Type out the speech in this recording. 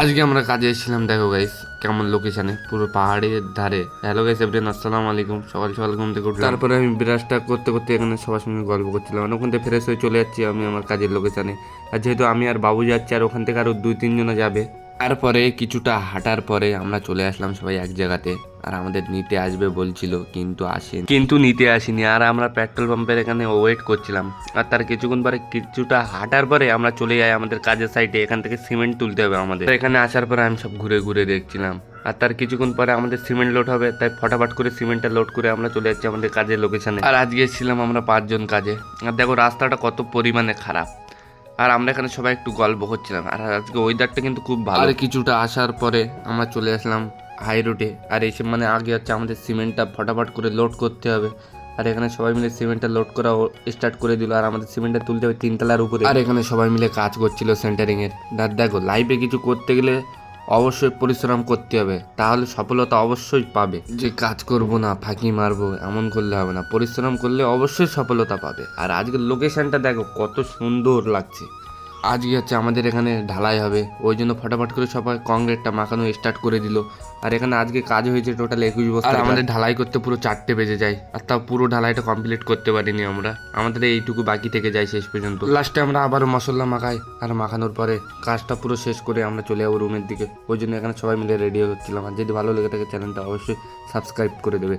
আজকে আমরা কাজে এসেছিলাম দেখো গাইস কেমন লোকেশানে পুরো পাহাড়ের ধারে। হ্যালো গাইস এভরিওয়ান আসসালামু আলাইকুম। সকাল সকাল ঘুম থেকে উঠলাম। তারপরে আমি ব্রাশটা করতে করতে এখানে সবার সঙ্গে গল্প করছিলাম। ওখান থেকে ফ্রেশ হয়ে চলে যাচ্ছি আমি আমার কাজের লোকেশানে আর যেহেতু আমি আর বাবু যাচ্ছি আর ওখান থেকে আরও দুই তিনজনে যাবে। তারপরে কিছুটা হাঁটার পরে আমরা চলে আসলাম সবাই এক জায়গাতে। আর আমাদের নিতে আসবে বলছিল কিন্তু আসেনি। কিন্তু নিতে আসেনি আর আমরা পেট্রোল পাম্পের এখানে ওয়েট করছিলাম। আর তার কিছুক্ষণ পরে কিছুটা হাঁটার পরে আমরা চলে যাই আমাদের কাজের সাইডে এখান থেকে সিমেন্ট তুলতে হবে আমাদের। এখানে আসার পরে আমি সব ঘুরে ঘুরে দেখছিলাম। আর তার কিছুক্ষণ পরে আমাদের সিমেন্ট লোড হবে তাই ফটাফট করে সিমেন্টটা লোড করে আমরা চলে যাচ্ছি আমাদের কাজের লোকেশানে আর আজকে ছিলাম আমরা পাঁচজন কাজে। আর দেখো রাস্তাটা কত পরিমাণে খারাপ। আর আমরা এখানে সবাই একটু গল্প করছিলাম। আর আজকে ওয়েদারটা কিন্তু খুব ভালো। আর কিছুটা আসার পরে আমরা চলে আসলাম হাই রোডে আর এসে মানে আগে হচ্ছে আমাদের সিমেন্টটা ফটাফট করে লোড করতে হবে। আর এখানে সবাই মিলে সিমেন্টটা লোড করা স্টার্ট করে দিল। আর আমাদের সিমেন্টটা তুলতে হবে তিনতলার উপরে। আর এখানে সবাই মিলে কাজ করছিল সেন্টারিং এর। আর দেখো লাইভে কিছু করতে গেলে অবশ্যই পরিশ্রম করতে হবে। তাহলে সফলতা অবশ্যই পাবে। যে কাজ করব না, ফাঁকি মারবো, এমন করলে হবে না। পরিশ্রম করলে অবশ্যই সফলতা পাবে। আর আজকের লোকেশনটা দেখো, কত সুন্দর লাগছে। আজকে হচ্ছে আমাদের এখানে ঢালাই হবে। ওই জন্য ফটাফট করে সবাই কংক্রিটটা মাখানো স্টার্ট করে দিল। আর এখানে আজকে কাজ হয়েছে টোটাল একুশ বছর আমাদের ঢালাই করতে পুরো চারটে বেজে যায়। আর তাও পুরো ঢালাইটা কমপ্লিট করতে পারিনি আমরা। আমাদের এইটুকু বাকি থেকে যায় শেষ পর্যন্ত। লাস্টে আমরা আবারও মশলা মাখাই আর মাখানোর পরে কাজটা পুরো শেষ করে আমরা চলে যাব রুমের দিকে। ওই জন্য এখানে সবাই মিলে রেডি হচ্ছিলাম আর যদি ভালো লেগে থাকে চ্যানেলটা অবশ্যই সাবস্ক্রাইব করে দেবে।